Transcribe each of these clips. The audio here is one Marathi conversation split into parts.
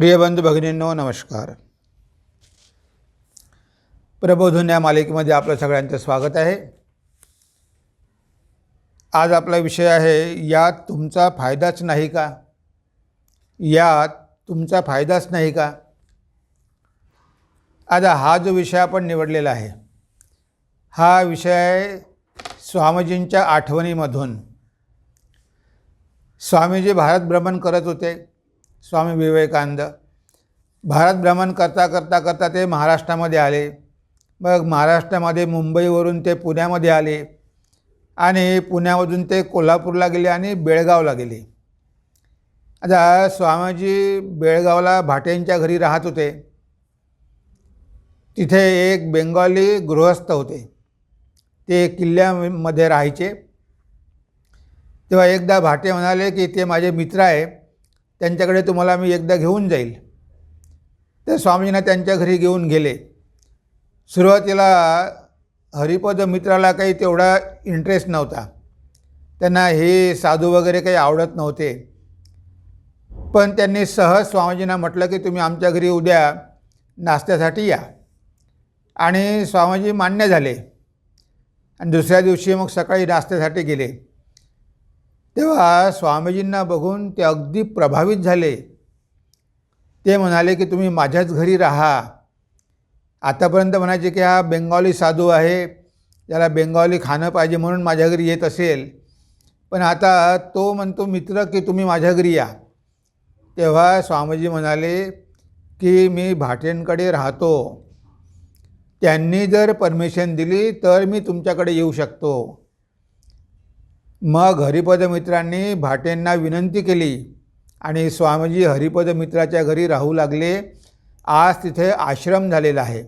प्रिय बंधू भगिनींनो नमस्कार. प्रबोधन या मालिकेमध्ये आपलं सगळ्यांचं स्वागत आहे. आज आपला विषय आहे यात तुमचा फायदाच नाही का? यात तुमचा फायदाच नाही का? आता हा जो विषय आपण निवडलेला आहे हा विषय स्वामीजींच्या आठवणीमधून. स्वामीजी भारत भ्रमण करत होते. स्वामी विवेकानंद. भारत भ्रमण करता करता करता ते महाराष्ट्रामध्ये आले. मग महाराष्ट्रामध्ये मुंबईवरून ते पुण्यामध्ये आले. आणि पुण्यामधून ते कोल्हापूरला गेले आणि बेळगावला गेले. आता स्वामीजी बेळगावला भाटेंच्या घरी राहत होते. तिथे एक बेंगॉली गृहस्थ होते. ते किल्ल्यामध्ये राहायचे. तेव्हा एकदा भाटे म्हणाले की ते माझे मित्र आहे. त्यांच्याकडे तुम्हाला मी एकदा घेऊन जाईल. तर स्वामीजींना त्यांच्या घरी घेऊन गेले. सुरुवातीला हरिपद मित्राला काही तेवढा इंटरेस्ट नव्हता. त्यांना हे साधू वगैरे काही आवडत नव्हते. पण त्यांनी सहज स्वामीजींना म्हटलं की तुम्ही आमच्या घरी उद्या नाश्त्यासाठी या. आणि स्वामीजी मान्य झाले. आणि दुसऱ्या दिवशी मग सकाळी नाश्त्यासाठी गेले. तेव्हा स्वामीजींना बघून ते अगदी प्रभावित झाले. ते म्हणाले की तुम्ही माझ्याच घरी राहा. आतापर्यंत म्हणायचे की हा बेंगॉली साधू आहे. त्याला बेंगॉली खाणं पाहिजे म्हणून माझ्या घरी येत असेल. पण आता तो म्हणतो मित्र की तुम्ही माझ्या घरी या. तेव्हा स्वामीजी म्हणाले की मी भाटेंकडे राहतो. त्यांनी जर परमिशन दिली तर मी तुमच्याकडे येऊ शकतो. मग हरिपद मित्रांनी भाटेंना विनंती केली आणि स्वामीजी हरिपद मित्राच्या घरी राहू लागले. आज तिथे आश्रम झालेला आहे.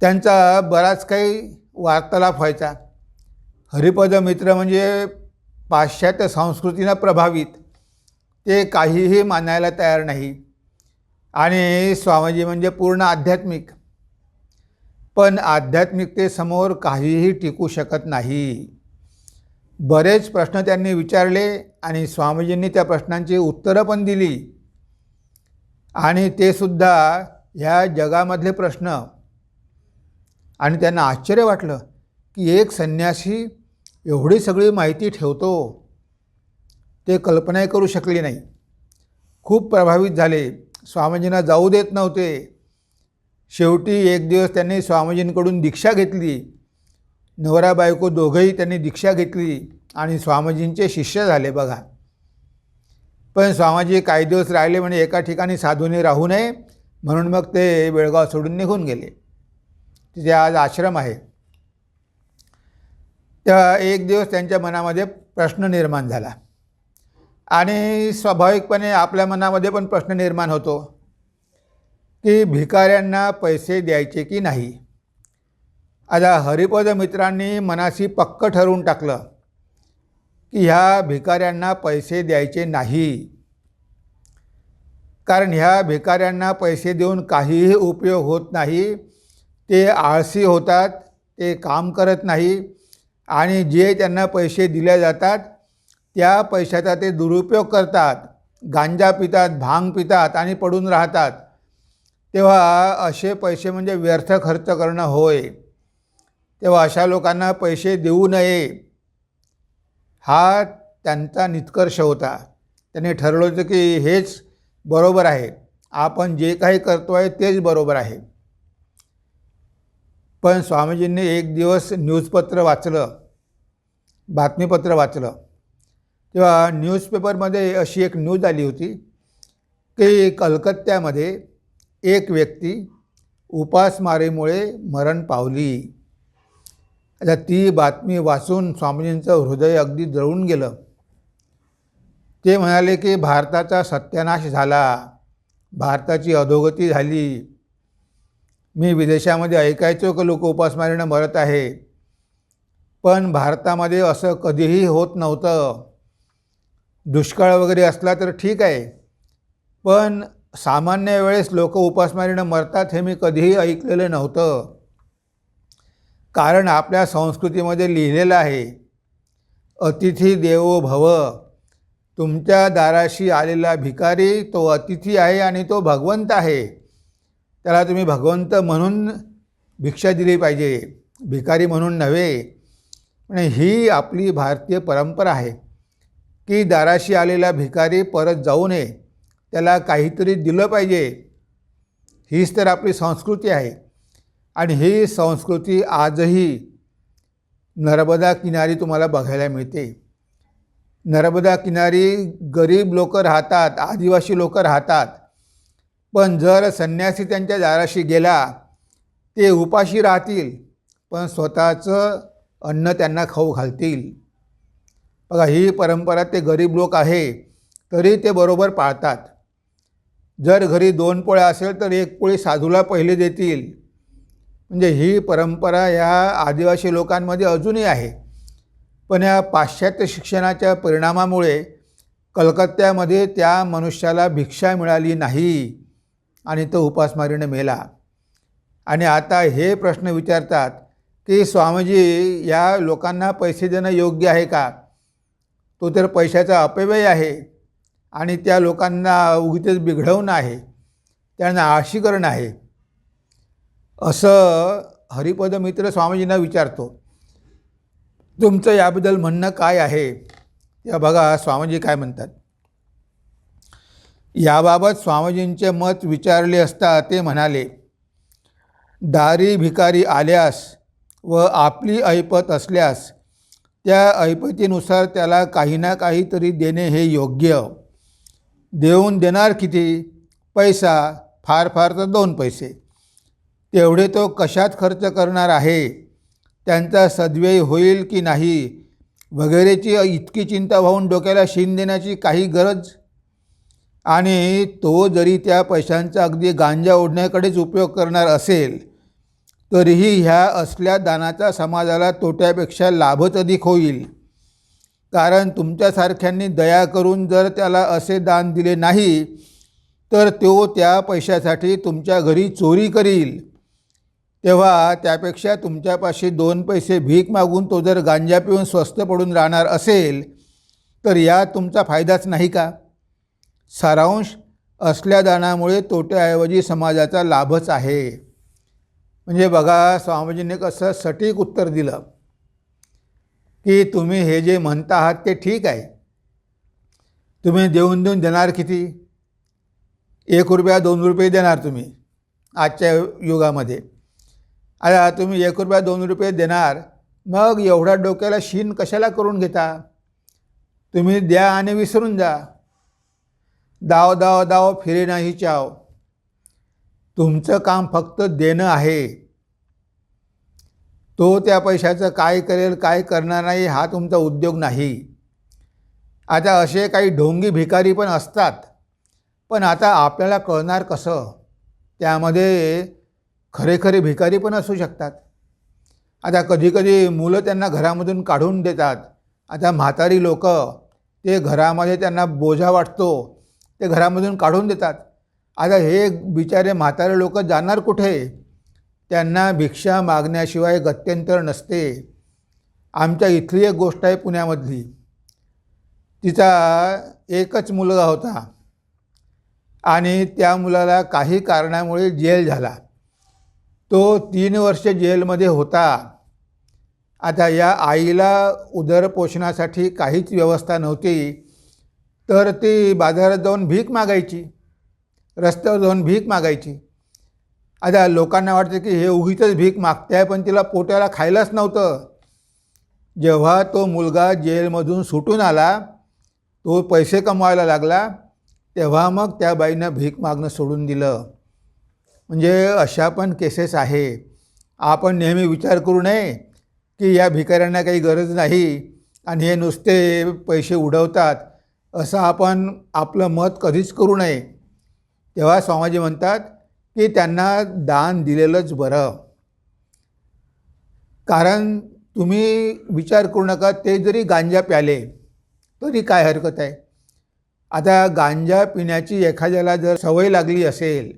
त्यांचा बराच काही वार्तालाप व्हायचा. हरिपद मित्र म्हणजे पाश्चात्य संस्कृतीनं प्रभावित. ते काहीही मानायला तयार नाही. आणि स्वामीजी म्हणजे पूर्ण आध्यात्मिक. पण आध्यात्मिकतेसमोर काहीही टिकू शकत नाही. बरेच प्रश्न त्यांनी विचारले आणि स्वामीजींनी त्या प्रश्नांची उत्तरं पण दिली. आणि ते सुद्धा ह्या जगामधले प्रश्न. आणि त्यांना आश्चर्य वाटलं की एक संन्यासी एवढी सगळी माहिती ठेवतो. ते कल्पनाही करू शकली नाही. खूप प्रभावित झाले. स्वामीजींना जाऊ देत नव्हते. शेवटी एक दिवस त्यांनी स्वामीजींकडून दीक्षा घेतली. नवरा बायको दोघंही त्यांनी दीक्षा घेतली आणि स्वामीजींचे शिष्य झाले बघा. पण स्वामीजी काही दिवस राहिले म्हणजे एका ठिकाणी साधूने राहू नये म्हणून मग ते बेळगाव सोडून निघून गेले. तिथे आज आश्रम आहे. तर एक दिवस त्यांच्या मनामध्ये प्रश्न निर्माण झाला. आणि स्वाभाविकपणे आपल्या मनामध्ये पण प्रश्न निर्माण होतो की भिकाऱ्यांना पैसे द्यायचे की नाही? आता हरिपद मित्रांनी मनाशी पक्क ठरवून टाकलं की ह्या भिकाऱ्यांना पैसे द्यायचे नाही. कारण ह्या भिकाऱ्यांना पैसे देऊन काहीही उपयोग होत नाही. ते आळसी होतात ते काम करत नाही आणि जे त्यांना पैसे दिले जातात त्या पैशाचा ते दुरुपयोग करतात. गांजा पितात भांग पितात आणि पडून राहतात. तेव्हा असे पैसे म्हणजे व्यर्थ खर्च करणं होय. तेव्हा अशा लोकांना पैसे देऊ नये. हा त्यांचा निष्कर्ष होता. त्यांनी ठरवलं होतं की हेच बरोबर आहे. आपण जे काही करतो आहे तेच बरोबर आहे. पण स्वामीजींनी एक दिवस न्यूजपत्र वाचलं. बातमीपत्र वाचलं. तेव्हा न्यूजपेपरमध्ये अशी एक न्यूज आली होती की कलकत्त्यामध्ये एक व्यक्ती उपासमारीमुळे मरण पावली. आता ती बातमी वाचून स्वामीजींचं हृदय अगदी जळून गेलं. ते म्हणाले की भारताचा सत्यानाश झाला. भारताची अधोगती झाली. मी विदेशामध्ये ऐकायचो की लोक उपासमारीनं मरत आहे पण भारतामध्ये असं कधीही होत नव्हतं. दुष्काळ वगैरे असला तर ठीक आहे. पण सामान्य वेळेस लोक उपासमारीनं मरतात हे मी कधीही ऐकलेलं नव्हतं. कारण आपल्या संस्कृतीमध्ये लिहिलेलं आहे अतिथी देवो भव तुमच्या दाराशी आलेला भिकारी तो अतिथी आहे आणि तो भगवंत आहे. त्याला तुम्ही भगवंत म्हणून भिक्षा दिली पाहिजे भिकारी म्हणून नव्हे. आणि ही आपली भारतीय परंपरा आहे की दाराशी आलेला भिकारी परत जाऊ नये त्याला काहीतरी दिलं पाहिजे. हीच तर आपली संस्कृती आहे. आणि ही संस्कृती आजही नर्मदा किनारी तुम्हाला बघायला मिळते. नर्मदा किनारी गरीब लोक राहतात आदिवासी लोक राहतात. पण जर संन्यासी त्यांच्या दाराशी गेला ते उपाशी राहतील पण स्वतःचं अन्न त्यांना खाऊ घालतील. बघा ही परंपरा ते गरीब लोक आहे तरी ते बरोबर पाळतात. जर घरी दोन पोळ्या असेल तर एक पोळी साधूला पहिले देतील. म्हणजे ही परंपरा ह्या आदिवासी लोकांमध्ये अजूनही आहे. पण या पाश्चात्य शिक्षणाच्या परिणामामुळे कलकत्त्यामध्ये त्या मनुष्याला भिक्षा मिळाली नाही आणि तो उपासमारीने मेला. आणि आता हे प्रश्न विचारतात की स्वामीजी या लोकांना पैसे देणं योग्य आहे का? तो तर पैशाचा अपव्यय आहे आणि त्या लोकांना उगीच बिघडवणं आहे. त्यांना आळशी करणं आहे. असं हरिपद मित्र स्वामीजींना विचारतो तुमचं याबद्दल म्हणणं काय आहे? या बघा स्वामीजी काय म्हणतात याबाबत स्वामीजींचे मत विचारले असता ते म्हणाले दारी भिकारी आल्यास व आपली ऐपत असल्यास त्या ऐपतीनुसार त्याला काही ना काहीतरी देणे हे योग्य. देऊन देणार किती? पैसा फार फार तर दोन पैसे. तेवढे तो कशात खर्च करणार आहे? त्यांचा सद्व्यय होईल की नाही? वगैरेची इतकी चिंता वाहून डोक्याला शीन देण्याची काही गरज? आणि तो जरी त्या पैशांचा अगदी गांजा ओढण्याकडेच उपयोग करणार असेल तरीही ह्या असल्या दानाचा समाजाला तोट्यापेक्षा लाभच अधिक होईल. कारण तुमच्यासारख्यांनी दया करून जर त्याला असे दान दिले नाही तर तो त्या पैशासाठी तुमच्या घरी चोरी करील. तेव्हा त्यापेक्षा तुमच्यापाशी दोन पैसे भीक मागून तो जर गांजा पिऊन स्वस्त पडून राहणार असेल तर यात तुमचा फायदाच नाही का? सारांश असल्या दानामुळे तोट्याऐवजी समाजाचा लाभच आहे. म्हणजे बघा स्वामीजींनी कसं सटीक उत्तर दिलं. की तुम्ही हे जे म्हणता आहात ते ठीक आहे. तुम्ही देऊन देऊन देणार किती? एक रुपया दोन रुपये देणार तुम्ही आजच्या युगामध्ये. आता तुम्ही एक रुपया दोन रुपये देणार. मग एवढ्या डोक्याला शीन कशाला करून घेता? तुम्ही द्या आणि विसरून जा. दाव दाव दाव फिरे नाही चाव. तुमचं काम फक्त देणं आहे. तो त्या पैशाचं काय करेल काय करणार नाही हा तुमचा उद्योग नाही. आता असे काही ढोंगी भिकारी पण असतात. पण आता आपल्याला कळणार कसं? त्यामध्ये खरे खरे भिकारी पण असू शकतात. आता कधीकधी मुलं त्यांना घरामधून काढून देतात. आता म्हातारी लोक ते घरामध्ये त्यांना बोजा वाटतो ते घरामधून काढून देतात. आता हे बिचारे म्हातारे लोक जाणार कुठे? त्यांना भिक्षा मागण्याशिवाय गत्यंतर नसते. आमच्या इथली एक गोष्ट आहे पुण्यामधली. तिचा एकच मुलगा होता. आणि त्या मुलाला काही कारणामुळे जेल झाला. तो तीन वर्ष जेलमध्ये होता. आता या आईला उदरपोषणासाठी काहीच व्यवस्था नव्हती. तर ती बाजारात जाऊन भीक मागायची. रस्त्यावर जाऊन भीक मागायची. आता लोकांना वाटतं की हे उगीच भीक मागते आहे पण तिला पोट्याला खायलाच नव्हतं. जेव्हा तो मुलगा जेलमधून सुटून आला तो पैसे कमवायला लागला तेव्हा मग त्या बाईनं भीक मागणं सोडून दिलं. म्हणजे अशा पण केसेस आहे. आपण नेहमी विचार करू नये की या भिकाऱ्यांना काही गरज नाही आणि हे नुसते पैसे उडवतात असं आपण आपलं मत कधीच करू नये. तेव्हा स्वामीजी म्हणतात की त्यांना दान दिलेलंच बरं. कारण तुम्ही विचार करू नका ते जरी गांजा प्याले तरी काय हरकत आहे? आता गांजा पिण्याची एखाद्याला जर सवय लागली असेल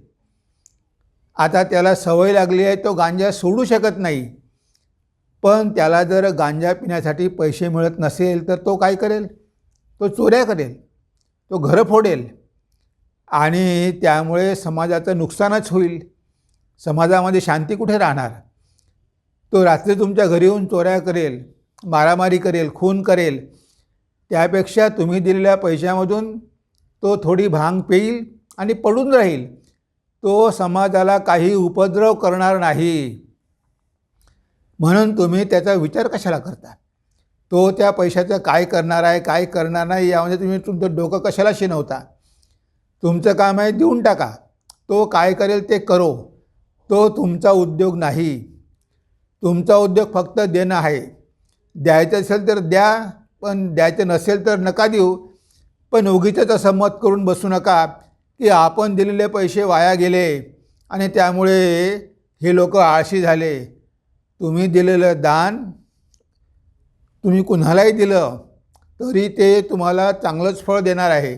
आता त्याला सवय लागली आहे तो गांजा सोडू शकत नाही. पण त्याला जर गांजा पिण्यासाठी पैसे मिळत नसेल तर तो काय करेल? तो चोऱ्या करेल. तो घरं फोडेल. आणि त्यामुळे समाजाचं नुकसानच होईल. समाजामध्ये शांती कुठे राहणार? तो रात्री तुमच्या घरी येऊन चोऱ्या करेल मारामारी करेल खून करेल. त्यापेक्षा तुम्ही दिलेल्या पैशामधून तो थोडी भांग पेईल आणि पडून राहील. तो समाजाला काही उपद्रव करणार नाही. म्हणून तुम्ही त्याचा विचार कशाला करता? तो त्या पैशाचं काय करणार आहे काय करणार नाही यामध्ये तुम्ही तुमचं डोकं कशाला शिनवता? तुमचं काम आहे देऊन टाका. तो काय करेल ते करो. तो तुमचा उद्योग नाही. तुमचा उद्योग फक्त देणं आहे. द्यायचं असेल तर द्या पण द्यायचं नसेल तर नका देऊ. पण उगीच असं मत करून बसू नका. की आपण दिलेले पैसे वाया गेले आणि त्यामुळे हे लोक आळशी झाले. तुम्ही दिलेलं दान तुम्ही कुणालाही दिलं तरी ते तुम्हाला चांगलंच फळ देणार आहे.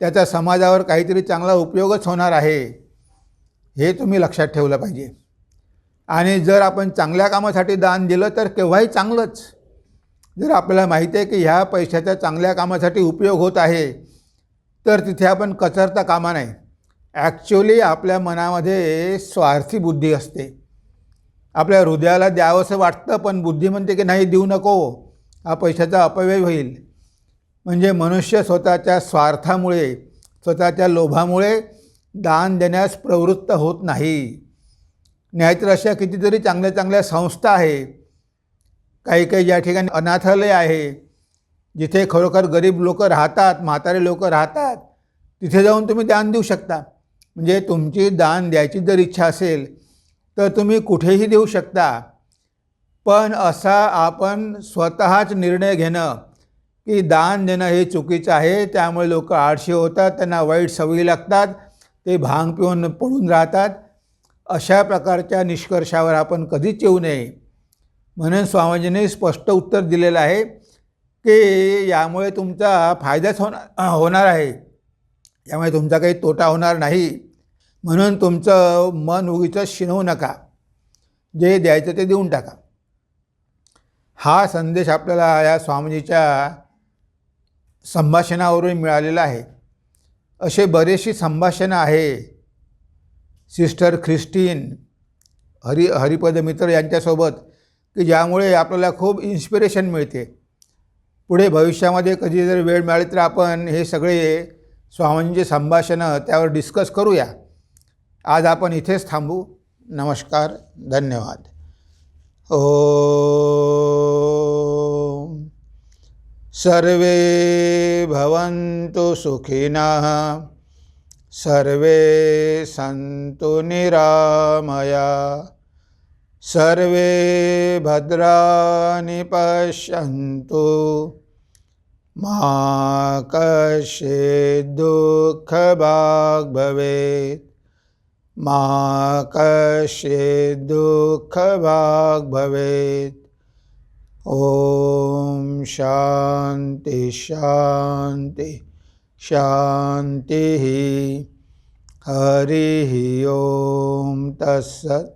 त्याचा समाजावर काहीतरी चांगला उपयोगच होणार आहे. हे तुम्ही लक्षात ठेवलं पाहिजे. आणि जर आपण चांगल्या कामासाठी दान दिलं तर केव्हाही चांगलंच. जर आपल्याला माहिती आहे की ह्या पैशाचा चांगल्या कामासाठी उपयोग होत आहे तर तिथे आपण कचरता कामा नाही. ॲक्च्युली आपल्या मनामध्ये स्वार्थी बुद्धी असते. आपल्या हृदयाला द्यावंसं वाटतं पण बुद्धी म्हणते की नाही देऊ नको. हा पैशाचा अपव्यय होईल. म्हणजे मनुष्य स्वतःच्या स्वार्थामुळे स्वतःच्या लोभामुळे दान देण्यास प्रवृत्त होत नाही. नाहीतर अशा कितीतरी चांगल्या चांगल्या संस्था आहे. काही काही ज्या ठिकाणी अनाथालय आहे. जिथे खरोखर गरीब लोक राहतात म्हातारे लोक राहतात तिथे जाऊन तुम्ही दान देऊ शकता. म्हणजे तुमची दान द्यायची जर इच्छा असेल तर तुम्ही कुठेही देऊ शकता. पण असा आपण स्वतःच निर्णय घेणं की दान देणं हे चुकीचं आहे त्यामुळे लोक आळशी होतात त्यांना वाईट सवयी लागतात ते भांग पिऊन पडून राहतात. अशा प्रकारच्या निष्कर्षावर आपण कधीच येऊ नये. म्हणून स्वामीजींनी स्पष्ट उत्तर दिलेलं आहे. की यामुळे तुमचा फायदाच होणार होणार आहे. यामुळे तुमचा काही तोटा होणार नाही. म्हणून तुमचं मन उगीचं शिनवू नका. जे द्यायचं ते देऊन टाका. हा संदेश आपल्याला या स्वामीजीच्या संभाषणावरून मिळालेला आहे. असे बरेचशी संभाषणं आहे. सिस्टर ख्रिस्टीन हरि हरिपद मित्र यांच्यासोबत की ज्यामुळे आपल्याला खूप इन्स्पिरेशन मिळते. पुढे भविष्यामध्ये कधी जर वेळ मिळाली तर आपण हे सगळे स्वामींचे संभाषणं त्यावर डिस्कस करूया. आज आपण इथेच थांबू. नमस्कार धन्यवाद. ओ सर्वे भवन्तु सुखिनः सर्वे सन्तु निरामया। सर्वे भद्राणि पश्यन्तु। मा दुःखभाग् भवेत्। मा दुःखभाग् भवेत्। ॐ शान्ति शान्ति शान्तिः। हरिः ॐ तत्सत्।